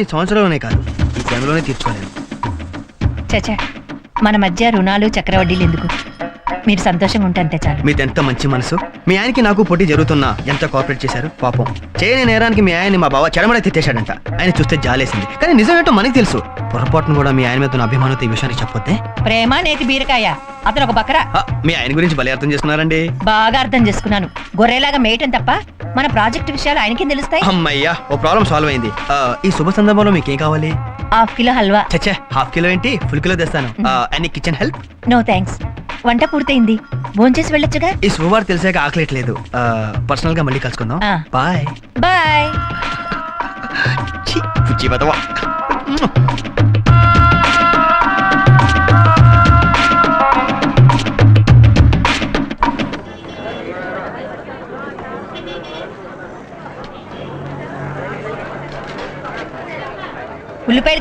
ఈ సంవత్సరంలోనే కాదు ఈ జన్మలోనే తీర్చుకోలేను. చచా మన మధ్య రుణాలు చక్రవడ్డీలు ఎందుకు? మీరు సంతోషంగా ఉంటే అంతే చాలు. మీది ఎంత మంచి మనసు? మీ ఆయనకి నాకు పోటీ జరుగుతున్నా ఎంత కోఆపరేట్ చేశారు? పాపం. చేయని నేరానికి మీ ఆయన్ని మా బావ చెడమడ తిట్టేశాడంట. ఆయన చూస్తే జాలేసింది. కానీ నిజం ఏంటో మనకి తెలుసు. పొరపాటును కూడా మీ ఆయన మీద ఉన్న అభిమానంతో ఈ విషయానికి చెప్పొద్దే? ప్రేమ నేతి బీరకాయ. అతను ఒక బకరా. ఆ, మీ ఆయన గురించి బలి అర్థం చేసుకున్నారండి. బాగా అర్థం చేసుకున్నాను. గొర్రెలాగా మేయటం తప్ప మన ప్రాజెక్ట్ విషయాలు ఆయనకేం తెలుస్తాయి? అమ్మయ్యా ఓ ప్రాబ్లం సాల్వ్ అయింది. ఆ, ఈ శుభ సందర్భంలో మీకేం కావాలి? Half kilo halwa. చచ్చే హాఫ్ కిలో ఏంటి? ఫుల్ కిలో తెస్తాను. అన్ని కిచెన్ హెల్ప్ నో థ్యాంక్స్ వంట పూర్తయింది. భోంచేసి వెళ్ళొచ్చుగా? ఈ శుభవార్త తెలిసాక ఆకలేట్లేదు పర్సనల్గా మళ్ళీ కలుసుకుందాం. ఆ. బాయ్. బాయ్. పుచ్చి బతవా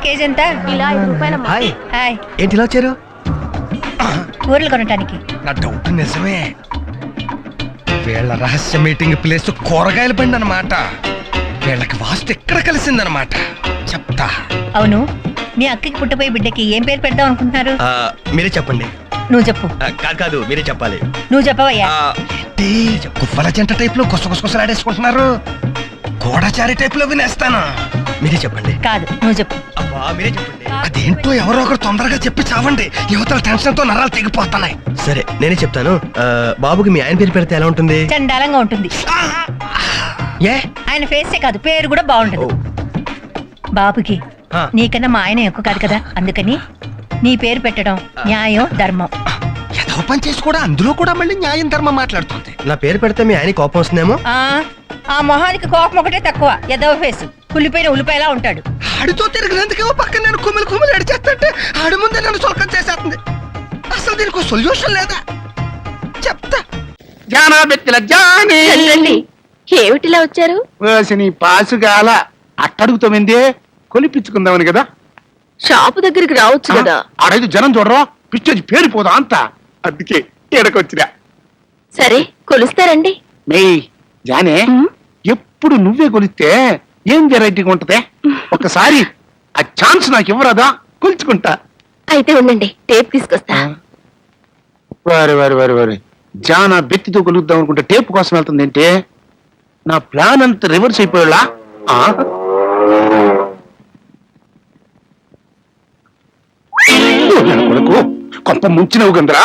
కేజీ ఎంత ఇలా ఐదు రూపాయలమ్మా హాయ్. హాయ్. ఏంటి ఇలా వచ్చారు? కూరలు కొనటానికి. నా డౌట్ నిజమే. వీళ్ళ రహస్య మీటింగ్ ప్లేస్ కూరగాయల బండి అనమాట వీళ్ళకి వాస్ట్ ఎక్కడ కలిసిందనమాట. చెప్తా. అవును. మీ అక్కకి పుట్టపోయే బిడ్డకి ఏం పేరు పెడదాం అనుకుంటున్నారు? ఆ, మీరే చెప్పండి. నువ్వు చెప్పు. ఆ, కాదు కాదు మీరే చెప్పాలి. నువ్వు చెప్పవయ్యా. ఆ, ఏంటి? గువ్వల జంట టైప్లో గుసగుసలాడేసుకుంటున్నారు గోడచారి టైప్లో వినేస్తాను. మీరే చెప్పండి. కాదు నువ్వు చెప్పు. అబ్బా మీరే చెప్పండి. అదేంటో ఎవరో ఒకరు తొందరగా చెప్పి చావండి. యువతల టెన్షన్తో నరాలు తెగిపోతున్నాయి. సరే నేనే చెప్తాను. ఆ, బాబుకి మీ ఆయన పేరు పెడితే ఎలా ఉంటుంది? చండాలంగా ఉంటుంది. ఏ? ఆయన ఫేసే కాదు పేరు కూడా బాగుంటది ఓ, బాబుకి ఆ. నీకన్నా మా ఆయన ఎక్కువ కాదు కదా అందుకని నీ పేరు పెట్టడం న్యాయం ధర్మం. ఏదో పని చేసి కూడా అందులో కూడా మళ్ళీ న్యాయం ధర్మం మాట్లాడుతుంది. నా పేరు పెడితే మీ ఆయన కోపం వస్తుందేమో? ఆ ఆ మొహానికి కోపం ఒకటే తక్కువ ఎదవ ఫేసు కులిపోయిన ఉల్లిపాయలా ఉంటాడు. ఆడితో తిరిగినందుకేమో పక్కన నేను కుమిలి కుమిలి అడిచేస్తుంటే ఆడి ముందే నన్ను సొలకం చేసేస్తుంది. అసలు దీనికి సొల్యూషన్ లేదా? చెప్తా. రండి ఏమిటిలా వచ్చారు? వేసిన పాసుగాల అట్టడుగుతామంది కొలిపించుకుందామని కదా. షాపు దగ్గరికి రావచ్చు కదా. ఆడైదు జనం చూడరా. పిచ్చేది పేరిపోదా అంత. అందుకే ఈడకొచ్చిరా సరే కొలుస్తారండి. మే జానే ఎప్పుడు నువ్వే కొలిస్తే ఏం వెరైటీగా ఉంటదే? ఒకసారి ఆ ఛాన్స్ నాకు ఇవ్వరాదా? కొలుచుకుంటా. అయితే ఉండండి టేప్ తీసుకొస్తా. వారి వారి వారి వారి. జానా బెత్తితో కొలుద్దాం అనుకుంటే టేప్ కోసం వెళ్తుంది ఏంటి? నా ప్లాన్ అంతా రివర్స్ అయిపోయాలా? కొడుకు కొంత ముంచినవు గందరా.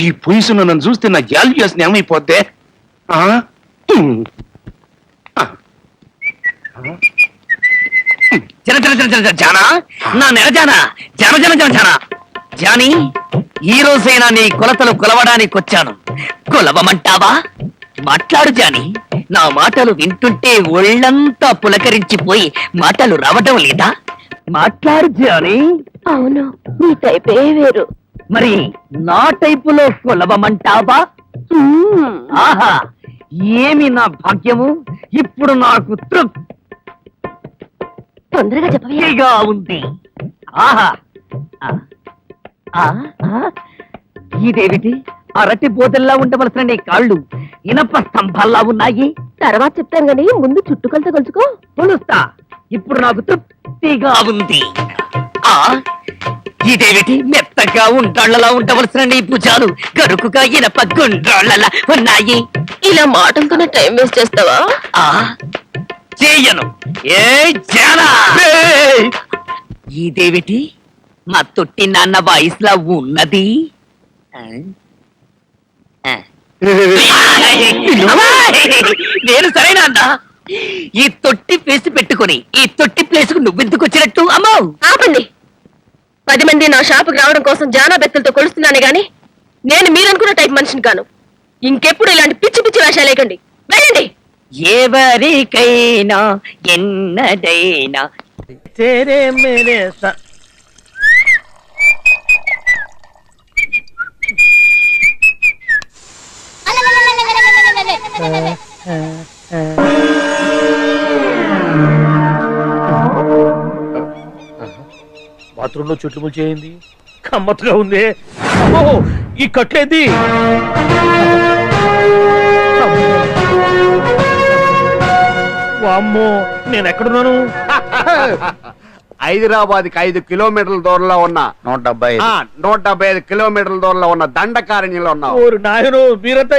ఈ పొయ్యి నన్ను చూస్తే నా ఏమైపోద్దే ఆ? ఉమ్. ఆ. జన జన జన జన జన నా నెల జానా? జన జన జన జానా? జాని ఈ రోజైనా నీ కొలతలు కొలవడానికి వచ్చాను. కొలవమంటావా? మాట్లాడు జాని. నా మాటలు వింటుంటే ఒళ్ళంతా పులకరించిపోయి మాటలు రావటం లేదా? మాట్లాడు జాని. అవును మీ టైపే వేరు. మరి నా టైపులో కొలవమంటావా? ఆహా ఏమి నా భాగ్యము? ఇప్పుడు నాకు తృప్తి తొందరగా చెప్పవే గట్టిగా ఉంది. ఆహా. ఇదేమిటి? అరటి బోదల్లా ఉండవలసిన నీ కాళ్ళు ఇనప స్తంభాల్లా ఉన్నాయి? తర్వాత చెప్తాను గానీ ముందు చుట్టుకొలత కొలుచుకో కొలుస్తా. ఇప్పుడు నాకు తృప్తిగా ఉంది. ఆ ఇదేమిటి? మెత్తగా ఉంటాళ్ళలా ఉండవలసిన నీ భుజాలు గరుకుగా ఇనప గుండ్రాళ్ళలా ఉన్నాయి. ఇలా మాటలతోనే టైం వేస్ట్ చేస్తావా? ఆ. చేయను ఏ జానా! ఇదేమిటి? మా తొట్టి నాన్న వాయిస్లా ఉన్నది. ఆ? ఆ. నేను సరేనా అన్నా? ఈ తొట్టి ప్లేస్ పెట్టుకొని ఈ తొట్టి ప్లేస్కు నువ్వెందుకు వచ్చినట్టు? అమ్మో! ఆపండి. పది మంది నా షాపుకి రావడం కోసం జానా బెత్తలతో కొలుస్తున్నానే గాని నేను మీరనుకున్న టైప్ మనిషిని కాను. ఇంకెప్పుడు ఇలాంటి పిచ్చి పిచ్చి వేషాలు లేకండి వెళ్ళండి. ఎవరికైనా ఎన్నడైనా బాత్రూంలో చెట్లు ముల్చేయింది కమ్మత్తుగా ఉంది. ఈ కట్లేంది వామ్మో నేను ఎక్కడున్నాను హైదరాబాద్కి ఐదు కిలోమీటర్ల దూరంలో ఉన్న నూట డెబ్బై ఆ, నూట డెబ్బై ఐదు కిలోమీటర్ల దూరంలో ఉన్న దండకారణ్యంలో ఉన్నావు. నాయను మీరంతా!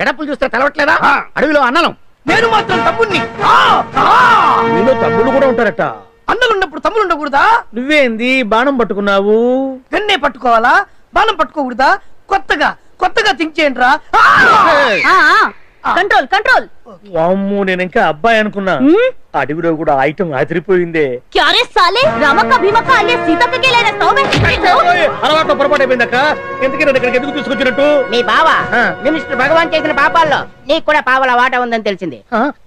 గడపలు చూస్తే తెలవట్లేదా? అడవిలో అన్నలం. నేను మాత్రం తమ్ముణ్ణి. మీలో తమ్ముళ్ళు కూడా ఉంటారట. అన్నలున్నప్పుడు తమ్ముడు ఉండకూడదా? నువ్వేంది బాణం పట్టుకున్నావు? గన్నే పట్టుకోవాలా? బాణం పట్టుకోకూడదా? కొత్తగా కొత్తగా థింక్ చేయండి రా కంట్రోల్ కంట్రోల్ వామ్ము నేను ఇంకా అబ్బాయి అనుకున్నా. అడవిలో కూడా ఐటమ్ అదిరిపోయిందే. క్యారే సాలే? సీతక్కకి పొరపాటు అయిపోయిందక్క? ఎందుకే నన్ను ఇక్కడికి ఎందుకు తీసుకొచ్చినట్టు? మీ బావ ఆ. మినిస్టర్ భగవాన్ చేసిన పాపాల్లో నీకు కూడా పావల వాట ఉందని తెలిసింది?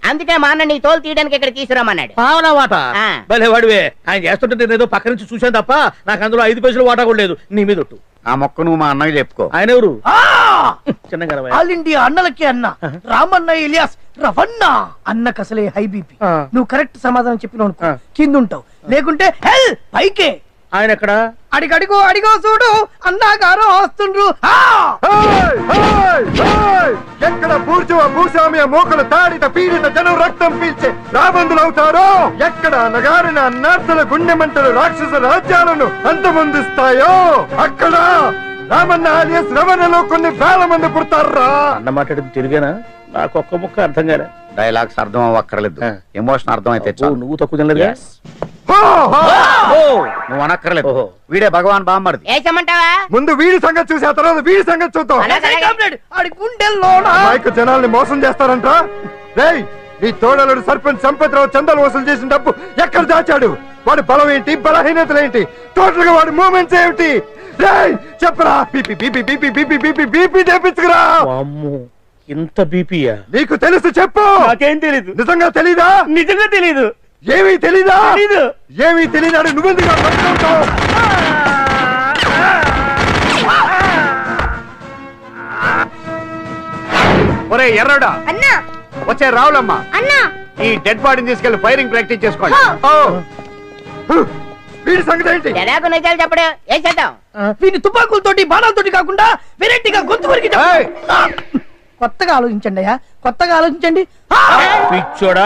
అందుకే మా అన్న నీ తోలు తీయడానికి ఇక్కడ తీసుకురామన్నాడు పావలా వాట. భలే వాడివే. ఆయన చేస్తుంటే నేను ఏదో పక్క నుంచి చూశాను తప్ప నాకు అందులో ఐదు పైసలు వాటా కూడా లేదు. నీ మీద ఆ మొక్క నువ్వు మా అన్నకి చెప్పుకో. ఆయన ఎవరు? ఆల్ ఇండియా అన్నలకి అన్న. రామన్న ఇలియాస్ రవన్న. అన్నకు అసలే హై బీపీ. ఆ. నువ్వు కరెక్ట్ సమాధానం ఆ. కింద ఉంటావు లేకుంటే హెల్ పైకే. ఆయన ఎక్కడ? అడిగడిగో అడిగో చూడు. అన్నాగారు వస్తుండ్రు ఆ! భూస్వామ్య మోకలు తాడిత పీడిత జనం రక్తం పీల్చే రాబందులు అవుతారో? ఎక్కడ నగారిన నర్తల గుండె మంటలు రాక్షస రాజ్యాలను అంతమొందిస్తాయో? అక్కడ రామన్న ఆలియస్ రమణలో కొన్ని వేల మంది పుడతారా? అన్న మాట్లాడింది తిరిగేనా నాకు ఒక్క ముక్క అర్థం కాలే. డైలాగ్స్ అర్థం అవ్వక్కర్లేదు. ఎమోషన్ అర్థం అయితే నువ్వు తక్కువ. ఓ, నువ్వు అనక్కర్లేదు. వీడే భగవాన్ బామ్మర్ది. వేసమంటావా ముందు వీడి సంగతి చూసి ఆ తర్వాత వీడి సంగతి చూద్దాం. అమాయక జనాల్ని మోసం చేస్తారంట రేయ్ నీ తోడలుడు సర్పంచ్ సంపత్రావు చందాలు వసూలు చేసిన డబ్బు ఎక్కడ దాచాడు? వాడి బలం ఏంటి? బలహీనతలు ఏంటి? టోటల్గా వాడి మూమెంట్స్ ఏమిటి? రేయ్ చెప్పరా. BP BP BP BP BP BP చేపించుకురా వామ్మో, ఇంత బీపీయా? నీకు తెలుసు చెప్పు. నాకేం తెలీదు. నిజంగా తెలీదా? నిజంగా తెలీదు. ఏమీ తెలీదా? తెలీదు. ఏమీ తెలీదాడు నువ్వెందుకు పట్టుకుంటావు ఒరే ఎర్రడా అన్నా. వచ్చే రావులమ్మా. అన్నా. ఈ డెడ్ బాడీని తీసుకెళ్ళి ఫైరింగ్ ప్రాక్టీస్ చేసుకోండి ఓ. వీడి సంగతి ఏంటి? తెలాకు నిజాలు చెప్పడు. వేసేద్దాం వీని తుపాకులతోటి బాణాలతోటి కాకుండా వెరైటీగా గొంతు వరకు ఏయ్! కొత్తగా ఆలోచించండి అయ్యా. కొత్తగా ఆలోచించండి! పిచ్చోడా.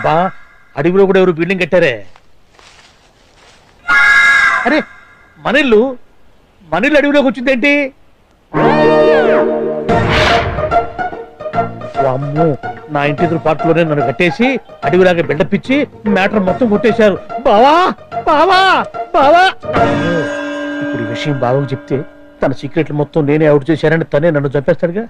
అబ్బా అడవిలో కూడా ఎవరు బిల్డింగ్ కట్టారే? అరే మనిల్లు మనిల్లు అడవిలోకి వచ్చిందేంటి? అమ్మో నా ఇంటి ఎదురు పార్కులోనే నన్ను కట్టేసి అడవిలాగా బిల్డపిచ్చి మ్యాటర్ మొత్తం కొట్టేశారు. బావా బావా బావా! ఇప్పుడు ఈ విషయం బావకు చెప్తే తన సీక్రెట్లు మొత్తం నేనే అవుట్ చేశానని తనే నన్ను చంపేస్తాడుగా?